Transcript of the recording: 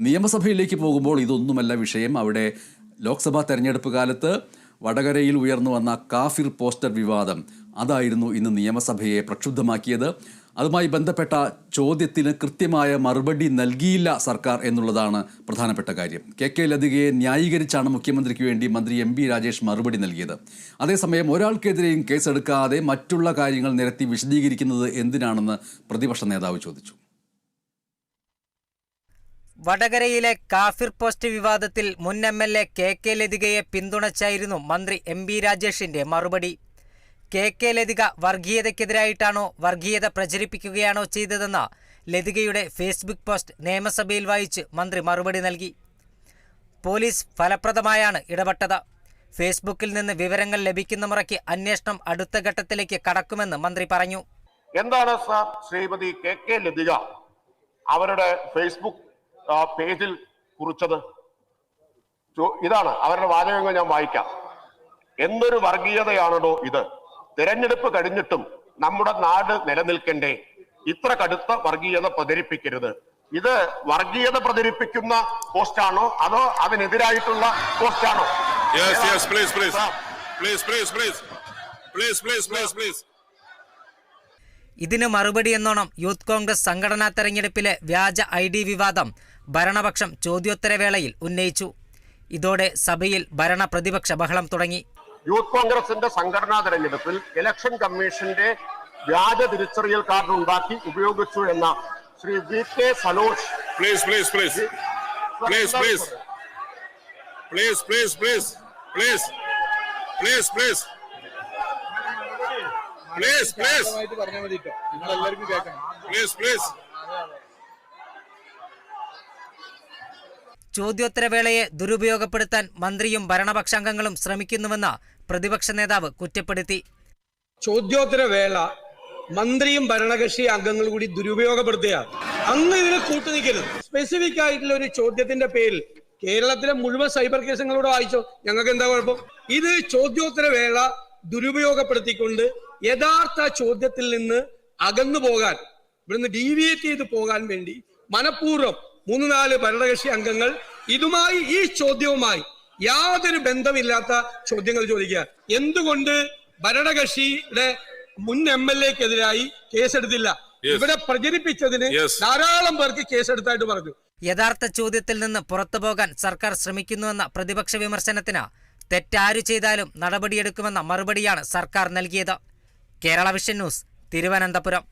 നിയമസഭയിലേക്ക് പോകുമ്പോൾ ഇതൊന്നുമല്ല വിഷയം. അവിടെ ലോക്സഭാ തെരഞ്ഞെടുപ്പ് കാലത്ത് വടകരയിൽ ഉയർന്നു വന്ന കാഫിർ പോസ്റ്റർ വിവാദം. അതായിരുന്നു ഇന്ന് നിയമസഭയെ പ്രക്ഷുബ്ധമാക്കിയത്. അതുമായി ബന്ധപ്പെട്ട ചോദ്യത്തിന് കൃത്യമായ മറുപടി നൽകിയില്ല സർക്കാർ എന്നുള്ളതാണ് പ്രധാനപ്പെട്ട കാര്യം. കെ കെ ലതികയെ ന്യായീകരിച്ചാണ് മുഖ്യമന്ത്രിക്ക് വേണ്ടി മന്ത്രി എം ബി രാജേഷ് മറുപടി നൽകിയത്. അതേസമയം ഒരാൾക്കെതിരെയും കേസെടുക്കാതെ മറ്റുള്ള കാര്യങ്ങൾ നിരത്തി വിശദീകരിക്കുന്നത് എന്തിനാണെന്ന് പ്രതിപക്ഷ നേതാവ് ചോദിച്ചു. വടകരയിലെ കാഫിർ പോസ്റ്റ് വിവാദത്തിൽ മുൻ M L A K K ലതികയെ പിന്തുണച്ചായിരുന്നു മന്ത്രി എം ബി രാജേഷിന്റെ മറുപടി. കെ കെ ലതിക വർഗീയതയ്ക്കെതിരായിട്ടാണോ വർഗീയത പ്രചരിപ്പിക്കുകയാണോ ചെയ്തതെന്ന ലതികയുടെ ഫേസ്ബുക്ക് പോസ്റ്റ് നിയമസഭയിൽ വായിച്ച് മന്ത്രി മറുപടി നൽകി. പോലീസ് ഫലപ്രദമായാണ് ഇടപെട്ടത്. ഫേസ്ബുക്കിൽ നിന്ന് വിവരങ്ങൾ ലഭിക്കുന്ന മുറയ്ക്ക് അന്വേഷണം അടുത്ത ഘട്ടത്തിലേക്ക് കടക്കുമെന്ന് മന്ത്രി പറഞ്ഞു. എന്താണ് sir Shrimati K K Lathika അവരുടെ ഫേസ്ബുക്ക് പേജിൽ കുറിച്ചത്. ഇതാണ്. അവരുടെ വാചകങ്ങൾ ഞാൻ വായിക്കാം. എന്തൊരു വർഗീയതയാണോ ഇത്? തിരഞ്ഞെടുപ്പ് കഴിഞ്ഞിട്ടും നമ്മുടെ നാട് നിലനിൽക്കണ്ടേ? ഇത്ര കടുത്ത വർഗീയത പ്രചരിപ്പിക്കരുത്. ഇത് വർഗീയത പ്രചരിപ്പിക്കുന്ന പോസ്റ്റാണോ? അതോ അതിനെതിരായിട്ടുള്ള പോസ്റ്റാണോ? Please please please please please please please please please. ഇതിന് മറുപടി എന്നോണം യൂത്ത് കോൺഗ്രസ് സംഘടനാ തെരഞ്ഞെടുപ്പിലെ വ്യാജ ഐ ഡി വിവാദം ഭരണപക്ഷം ചോദ്യോത്തരവേളയിൽ ഉന്നയിച്ചു. ഇതോടെ സഭയിൽ ഭരണ പ്രതിപക്ഷ ബഹളം തുടങ്ങി. യൂത്ത് കോൺഗ്രസിന്റെ സംഘടനാ തെരഞ്ഞെടുപ്പിൽ ഇലക്ഷൻ കമ്മീഷന്റെ വ്യാജ തിരിച്ചറിയൽ കാർഡ് ഉണ്ടാക്കി ഉപയോഗിച്ചു എന്ന Shri V K Salosh. Please please please please please please please please please please please. Please ആയിട്ട് പറഞ്ഞാൽ മതി നിങ്ങൾ എല്ലാവർക്കും കേൾക്കണം പ്ലീസ് പ്ലീസ് ചോദ്യോത്തരവേളയെ ദുരുപയോഗപ്പെടുത്താൻ മന്ത്രിയും ഭരണപക്ഷാംഗങ്ങളും ശ്രമിക്കുന്നുവെന്ന് പ്രതിപക്ഷ നേതാവ് കുറ്റപ്പെടുത്തി. ചോദ്യോത്തരവേള മന്ത്രിയും ഭരണകക്ഷി അംഗങ്ങളും കൂടി ദുരുപയോഗപ്പെടുത്തുകയാണ് അന്ന് ഇതിന് കൂട്ടുനിൽക്കരുത് സ്പെസിഫിക് ആയിട്ടുള്ള ഒരു ചോദ്യത്തിന്റെ പേരിൽ കേരളത്തിലെ മുഴുവൻ സൈബർ കേസുകളോട് വായിച്ചോ. ഞങ്ങൾക്ക് എന്താ കുഴപ്പം? ഇത് ചോദ്യോത്തര വേള ദുരുപയോഗപ്പെടുത്തിക്കൊണ്ട് യഥാർത്ഥ ചോദ്യത്തിൽ നിന്ന് അകന്നു പോകാൻ ഇവിടുന്ന് ഡീവിയേറ്റ് ചെയ്ത് പോകാൻ വേണ്ടി മനഃപൂർവം മൂന്ന് നാല് ഭരണകക്ഷി അംഗങ്ങൾ ഇതുമായി ഈ ചോദ്യവുമായി യാതൊരു ബന്ധമില്ലാത്ത ചോദ്യങ്ങൾ ചോദിക്കുക എന്തുകൊണ്ട് ഭരണകക്ഷിയുടെ മുൻ എം എൽ എക്കെതിരായി കേസെടുത്തില്ല. ഇവിടെ പ്രചരിപ്പിച്ചതിന്. ധാരാളം പേർക്ക് കേസെടുത്തായിട്ട് പറഞ്ഞു യഥാർത്ഥ ചോദ്യത്തിൽ നിന്ന് പുറത്തു പോകാൻ സർക്കാർ ശ്രമിക്കുന്നുവെന്ന പ്രതിപക്ഷ വിമർശനത്തിന് തെറ്റാരു ചെയ്താലും നടപടിയെടുക്കുമെന്ന മറുപടിയാണ് സർക്കാർ നൽകിയത്. Kerala vision news Thiruvananthapuram.